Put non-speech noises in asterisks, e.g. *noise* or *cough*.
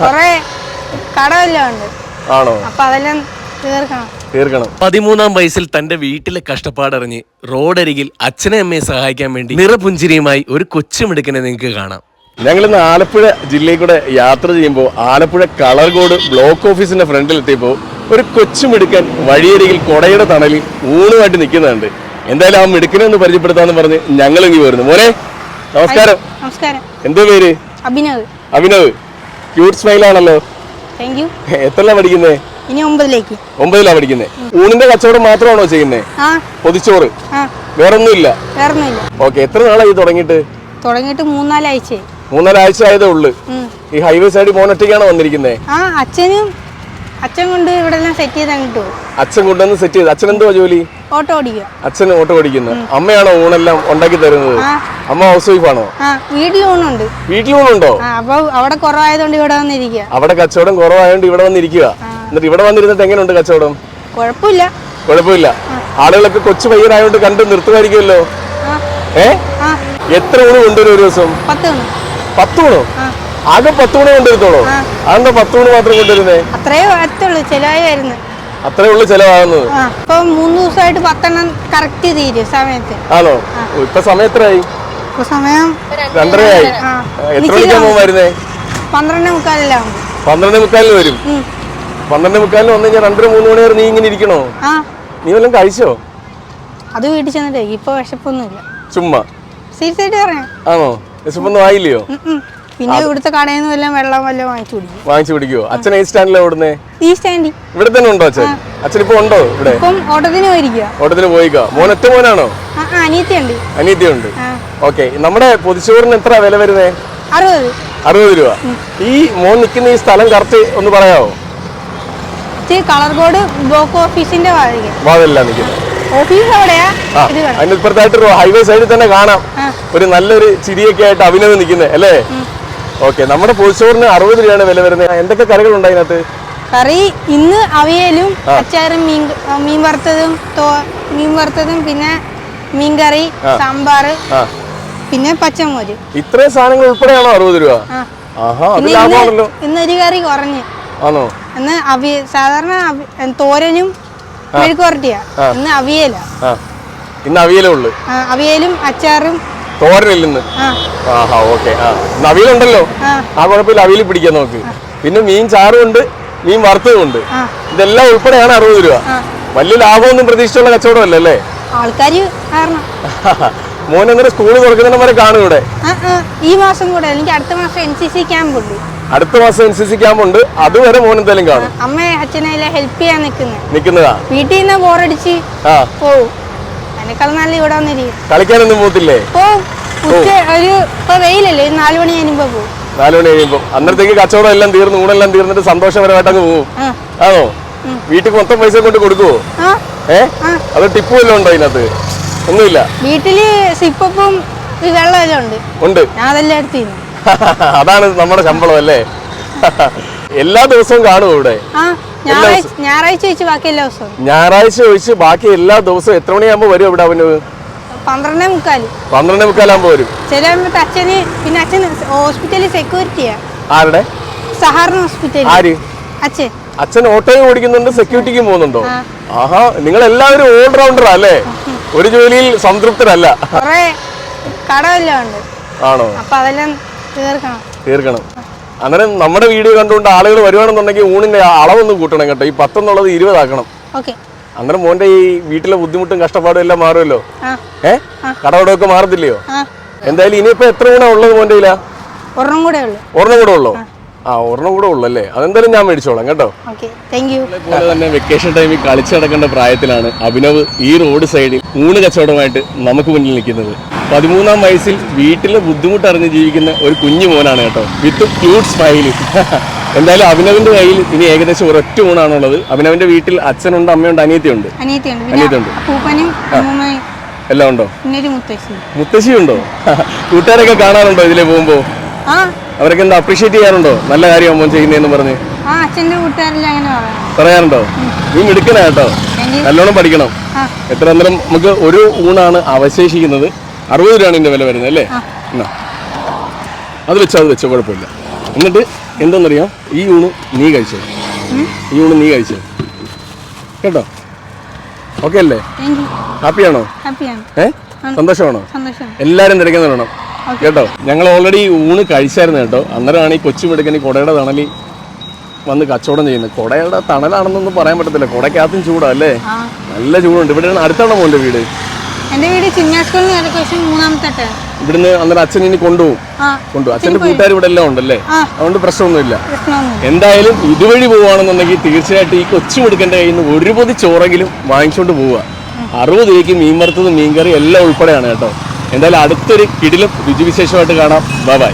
കൊറേ കടമെല്ലാം ഉണ്ട്. ആണോ? അപ്പൊ അതെല്ലാം തീർക്കണം. തീർക്കണം. പതിമൂന്നാം വയസ്സിൽ തന്റെ വീട്ടിലെ കഷ്ടപ്പാടറിഞ്ഞ് റോഡരികിൽ അച്ഛനെ അമ്മയെ സഹായിക്കാൻ വേണ്ടി നിറപുഞ്ചിരിയുമായി ഒരു കൊച്ചുമിടുക്കനെ നിങ്ങൾക്ക് കാണാം. ഞങ്ങൾ ഇന്ന് ആലപ്പുഴ ജില്ലയിൽ കൂടെ യാത്ര ചെയ്യുമ്പോൾ ആലപ്പുഴ കളർകോട് ബ്ലോക്ക് ഓഫീസിന്റെ ഫ്രണ്ടിൽ എത്തിയപ്പോൾ ഒരു കൊച്ചുമിടുക്കൻ വഴിയരികിൽ കൊടയുടെ തണലിൽ ഊണുമായിട്ട് നിൽക്കുന്നുണ്ട്. എന്തായാലും ആ മിടുക്കനെ ഒന്ന് പരിചയപ്പെടുത്താന്ന് പറഞ്ഞ് ഞങ്ങൾ ഇങ്ങനെ വരുന്നു. മോനെ നമസ്കാരം. നമസ്കാരം. എന്തോ പേര്? അഭിനവ്. അഭിനവ്. ക്യൂട്ട് സ്മൈൽ ആണല്ലോ. താങ്ക് യു എത്രല്ല പഠിക്കുന്നേ? ഇനി ഒമ്പതിലേക്ക്. ഒമ്പതിലാ പഠിക്കുന്നേ. ഊണിന്റെ കച്ചവടം മാത്രമാണോ ചെയ്യുന്നേ? ആ. പൊതിച്ചോറ്. ആ. വേറൊന്നുമില്ല. വേറൊന്നുമില്ല. ഓക്കെ എത്ര നാളായി തുടങ്ങിയിട്ട്? തുടങ്ങിയിട്ട് മൂന്നാലാഴ്ച മൂന്നാലാഴ്ച ആയതേ ഉള്ളു. ഈ ഹൈവേ സൈഡിൽ മോനൊറ്റയ്ക്കാണോ വന്നിരിക്കുന്നേ? ആ അച്ഛനും അച്ഛൻ കൊണ്ട് ഇവിടെ എല്ലാം സെറ്റ് ചെയ്ത് അങ്ങോട്ട് പോകും അച്ഛൻ കൊണ്ടുവന്ന് സെറ്റ് ചെയ്ത്. അച്ഛൻ എന്തുവാ ജോലി? ഓട്ടോ ഓടിക്കുക. അച്ഛൻ ഓട്ടോ ഓടിക്കുന്നത് അമ്മയാണോ ഊണെല്ലാം ഉണ്ടാക്കി തരുന്നത്? അമ്മ ഹൗസ് വൈഫ് ആണോ? വീട്ടിൽ ഊണുണ്ട്. വീട്ടിൽ ഊണുണ്ടോ? അപ്പൊ അവിടെ കുറവായതുകൊണ്ട് ഇവിടെ വന്നിരിക്കുക. അവിടെ കച്ചവടം കുറവായതുകൊണ്ട് ഇവിടെ വന്നിരിക്കുക. എന്നിട്ട് ഇവിടെ വന്നിരുന്നിട്ട് എങ്ങനെയുണ്ട് കച്ചവടം? കുഴപ്പമില്ല. കുഴപ്പമില്ല. ആളുകളൊക്കെ കൊച്ചു പയ്യനായോണ്ട് കണ്ട് നിർത്തുമായിരിക്കുമല്ലോ. ഏ? എത്ര ഊണ് കൊണ്ടുവരും ഒരു ദിവസം? പത്ത് ഊണ്. പത്ത് ഊണോ? ആ. ആകെ പത്ത് മണി കൊണ്ടുവരുത്തോളൂ അതെന്താ പത്ത് മണി മാത്രം കൊണ്ടുവരുന്നേ അത്രേ വരത്തുള്ളൂ അത്രേ ഉള്ളു ചെലവാകുന്നത്. ഇപ്പൊ മൂന്ന് ദിവസമായിട്ട് പത്തെണ്ണം കറക്റ്റ് തീരും സമയത്ത്. ആണോ? ഇപ്പൊ സമയം എത്രയായി? ഇപ്പൊ സമയം രണ്ടരയായി. എത്ര മണിക്കാ മോൻ വരുന്നേ? പന്ത്രണ്ട് മുക്കാലിലാവും. പന്ത്രണ്ട് മുക്കാലിന് വരും. പന്ത്രണ്ട് മുക്കാലിന് വന്നു കഴിഞ്ഞാൽ രണ്ടര മൂന്ന് മണി വരെ നീ ഇങ്ങനെ ഇരിക്കണോ? നീ വല്ലതും കഴിച്ചോ? അത് വീട്ടിൽ ചെന്നിട്ടേ ഇപ്പൊ വിശപ്പൊന്നുമില്ല. ചുമ്മാ. സീരിയസ് ആയിട്ട് പറയാം. ആണോ? വിശപ്പൊന്നും ആയില്ലയോ. പിന്നെ ഇവിടുത്തെ കടയിൽ നിന്ന് വല്ലതും വെള്ളം വല്ലതും വാങ്ങിച്ചു കുടിക്കും. വാങ്ങിച്ചു കുടിക്കോ അച്ഛൻ ഈ സ്റ്റാൻഡിൽ ഓടുന്നേ? ഈ സ്റ്റാൻഡിൽ. ഇവിടെ തന്നെ ഉണ്ടോ അച്ഛൻ? അച്ഛൻ ഇപ്പൊ ഉണ്ടോ ഇവിടെ? ഇപ്പം ഓട്ടത്തിന് പോയിരിക്കുക ഓട്ടത്തിന് പോയിക്കോ? മോൻ ഒറ്റ മോനാണോ? അനിയത്തിയുണ്ട്. അനീതിയുണ്ട് ആ. ഓക്കെ. നമ്മുടെ പൊതിച്ചോറിന് എത്ര വില വരുന്നേ? അറുപത്. അറുപത് രൂപ. ഈ മോൻ നിൽക്കുന്ന ഈ സ്ഥലം കറക്റ്റ് ഒന്ന് പറയാവോ? കളർ ബോർഡ് ബ്ലോക്ക് ഓഫീസിന്റെ വാതിലല്ല? നിൽക്കുന്നത്. ഓഫീസ് അവിടെയാ. ഇപ്പുറത്തായിട്ട് ഹൈവേ സൈഡിൽ തന്നെ കാണാം. ഒരു നല്ലൊരു ചിരിയൊക്കെ ആയിട്ട് അഭിനവ് നിൽക്കുന്നത് അല്ലേ? ഓക്കെ നമ്മുടെ പുൽച്ചോറിന് അറുപത് രൂപയാണ് വില വരുന്നത്. എന്തൊക്കെ കറികളുണ്ട് അതിനകത്ത്? കറി ഇന്ന് അവിയലും അച്ചാറും മീൻ മീൻ വറുത്തതും മീൻ വറുത്തതും പിന്നെ മീൻ കറി സാമ്പാർ പിന്നെ പച്ചമോര് ഇത്രയും സാധനങ്ങൾ ഉൾപ്പെടെയാണോ അറുപത് രൂപ? ഇന്നൊരു കറി കുറഞ്ഞു. ആണോ? ഇന്ന് അവിയ സാധാരണ തോരനും മെഴുക്കുവരട്ടിയാ. ഇന്ന് അവിയലാ. ഇന്ന് അവിയലേ ഉള്ളു. അവിയലും അച്ചാറും തോരനില്ലെന്ന് ആ. ആഹാ ഓക്കെ ആ. ഇന്ന് അവിയലുണ്ടല്ലോ ആ കുഴപ്പമില്ല അവിയൽ പിടിക്കാൻ നോക്ക് പിന്നെ മീൻ ചാറും ഉണ്ട് മീൻ വറുത്തതും ഉണ്ട്. ഇതെല്ലാം ഉൾപ്പെടെയാണ് അറുപത് രൂപ. വലിയ ലാഭമൊന്നും പ്രതീക്ഷിച്ചുള്ള കച്ചവടം അല്ലല്ലേ ആൾക്കാര് *laughs* മോൻ അങ്ങനെ സ്കൂൾ തുറക്കുന്നതിന് വരെ കാണും ഇവിടെ. ഈ മാസം കൂടെ എനിക്ക് അടുത്ത മാസം എൻ സി സി ക്യാമ്പ് ഉണ്ട്. അടുത്ത മാസം എൻ സി സി ക്യാമ്പ് ഉണ്ട്. അതുവരെ മോൻ എന്തായാലും കാണും. അമ്മ അച്ഛനെ ഹെൽപ്പ് ചെയ്യാൻ നിൽക്കുന്നത് നിൽക്കുന്നതാ? വീട്ടിൽ നിന്ന് ബോറടിച്ച് പോകും പോവും. അതിനേക്കാൾ നല്ല ഇവിടെ വന്നിരിക്കും. കളിക്കാനൊന്നും പോകത്തില്ലേ? പോവും ഉച്ച ഒരു ഇപ്പൊ വെയിലല്ലേ ഒരു നാല് മണി കഴിയുമ്പോ പോവും നാലു മണി കഴിയുമ്പോ. അന്നേരത്തേക്ക് കച്ചവടം എല്ലാം തീർന്നു ഊണെല്ലാം തീർന്നിട്ട് സന്തോഷപരമായിട്ട് അങ്ങ് പോകും ആ. ആണോ? വീട്ടിൽ മൊത്തം പൈസ കൊണ്ട് കൊടുക്കുവോ? ഏ. അത് ടിപ്പ് വല്ലതും ഉണ്ടോ അതിനകത്ത്? ഒന്നുമില്ല. വീട്ടിൽ സിപ്പും വെള്ളം എല്ലാം ഉണ്ട്. ഉണ്ട്. ഞാൻ അതെല്ലാം എടുത്ത് *laughs* അതാണ് നമ്മുടെ ശമ്പളം അല്ലേ? എല്ലാ ദിവസവും കാണും ഇവിടെ. ഞായറാഴ്ച വെച്ച് ബാക്കി എല്ലാ ദിവസവും. ഞായറാഴ്ച ഒഴിച്ച് ബാക്കി എല്ലാ ദിവസവും എത്ര മണിയാകുമ്പോ വരും ഇവിടെ അവന്? പന്ത്രണ്ടേ മുക്കാൽ പന്ത്രണ്ടേ മുക്കാലാകുമ്പോ വരും. ചില സമയത്ത് അച്ഛന് പിന്നെ അച്ഛൻ ഹോസ്പിറ്റലിൽ സെക്യൂരിറ്റിയാ ആരുടെ? ആര്? അച്ഛൻ. അച്ഛൻ ഓട്ടോയും ഓടിക്കുന്നുണ്ട് സെക്യൂരിറ്റിക്കും പോകുന്നുണ്ടോ? ആഹാ നിങ്ങൾ എല്ലാവരും ഓൾറൗണ്ടറാ അല്ലേ? ഒരു ജോലിയിൽ സംതൃപ്തരല്ല. കടമെല്ലാം ഉണ്ട്. ആണോ? അപ്പൊ അതെല്ലാം തീർക്കണം. തീർക്കണം. അന്നേരം നമ്മുടെ വീഡിയോ കണ്ടുകൊണ്ട് ആളുകൾ വരുവാണെന്നുണ്ടെങ്കിൽ ഊണിന്റെ അളവൊന്ന് കൂട്ടണം കേട്ടോ. ഈ പത്തെന്നുള്ളത് ഇരുപതാക്കണം. ഓക്കെ. അന്നേരം മോന്റെ ഈ വീട്ടിലെ ബുദ്ധിമുട്ടും കഷ്ടപ്പാടും എല്ലാം മാറുമല്ലോ? ആ. ഏ? കടവടമൊക്കെ മാറത്തില്ലയോ? എന്തായാലും ഇനിയിപ്പോ എത്ര ഊണാ ഉള്ളത് മോന്റെ ഒരെണ്ണം കൂടെ ഉള്ളു. ആ. ഒരെണ്ണം കൂടെ ഉള്ളു അല്ലേ? അതെന്തായാലും ഞാൻ മേടിച്ചോളാം കേട്ടോ. പോലെ തന്നെ വെക്കേഷൻ ടൈമിൽ കളിച്ചു നടക്കേണ്ട പ്രായത്തിലാണ് അഭിനവ് ഈ റോഡ് സൈഡിൽ ഊണ് കച്ചവടമായിട്ട് നമുക്ക് മുന്നിൽ നിൽക്കുന്നത്. പതിമൂന്നാം വയസ്സിൽ വീട്ടിലെ ബുദ്ധിമുട്ടറിഞ്ഞ് ജീവിക്കുന്ന ഒരു കുഞ്ഞു മോനാണ് കേട്ടോ. വിത്ത് ക്യൂട്ട് സ്മൈൽ. *laughs* എന്തായാലും അഭിനവിന്റെ കയ്യിൽ ഇനി ഏകദേശം ഒരൊറ്റ ഊണാണുള്ളത്. അഭിനവിന്റെ വീട്ടിൽ അച്ഛനുണ്ട് അമ്മയുണ്ട് അനിയത്തിയുണ്ട്. അനിയത്തിയുണ്ട്. എല്ലാം ഉണ്ടോ? മുത്തശ്ശിയുണ്ടോ? *laughs* കൂട്ടുകാരൊക്കെ കാണാറുണ്ടോ ഇതിലെ പോകുമ്പോ? അവരൊക്കെ എന്താ അപ്രീഷിയേറ്റ് ചെയ്യാറുണ്ടോ? നല്ല കാര്യം മോൻ ചെയ്യുന്നതെന്ന് പറഞ്ഞ്. പറയാറുണ്ടോ. നീ മിടുക്കനാ കേട്ടോ. നല്ലോണം പഠിക്കണം. എത്ര അന്നേരം നമുക്ക് ഒരു ഊണാണ് അവശേഷിക്കുന്നത്. അറുപത് രൂപയാണ് ഇതിന്റെ വില വരുന്നത് അല്ലേ? എന്നാ. അത് വെച്ചോ അത് വെച്ചോ കുഴപ്പമില്ല. എന്നിട്ട് എന്തെന്നറിയാം? ഈ ഊണ് നീ കഴിച്ചോ? ഈ ഊണ് നീ കഴിച്ചോ? കേട്ടോ? ഓക്കെ അല്ലേ? ഹാപ്പിയാണോ? ഏ? സന്തോഷമാണോ? തിരക്കുന്ന വേണം കേട്ടോ? ഞങ്ങൾ ഓൾറെഡി ഊണ് കഴിച്ചായിരുന്നു കേട്ടോ. അന്നേരമാണ് ഈ കൊച്ചു മിടുക്കന് കുടയുടെ തണലി വന്ന് കച്ചവടം ചെയ്യുന്നത്. കുടയുടെ തണലാണെന്നൊന്നും പറയാൻ പറ്റത്തില്ല. കുടക്കകത്തും ചൂടാ അല്ലേ? നല്ല ചൂടുണ്ട്. ഇവിടെയാണ് അടുത്താണ് മോന്റെ വീട്. എന്റെ വീട് ചിന്യാസ്കൂളിൽ ഏകദേശം മൂന്നാമത്തെ ഇവിടുന്ന് അന്നേരം അച്ഛൻ ഇനി കൊണ്ടുപോകും. കൊണ്ടുപോകും. അച്ഛന്റെ കൂട്ടുകാർ ഇവിടെ എല്ലാം ഉണ്ടല്ലേ. അതുകൊണ്ട് പ്രശ്നമൊന്നുമില്ല. എന്തായാലും ഇതുവഴി പോവാണെന്നുണ്ടെങ്കിൽ തീർച്ചയായിട്ടും ഈ കൊച്ചു കൊടുക്കേണ്ട കയ്യിൽ നിന്ന് ഒരു പൊതി ചോറെങ്കിലും വാങ്ങിച്ചുകൊണ്ട് പോവുക. അറുപത് രൂപയ്ക്ക് മീൻ വറുത്തത് മീൻകറി എല്ലാം ഉൾപ്പെടെയാണ് കേട്ടോ. എന്തായാലും അടുത്തൊരു കിടിലും രുചിവിശേഷമായിട്ട് കാണാം. ബൈ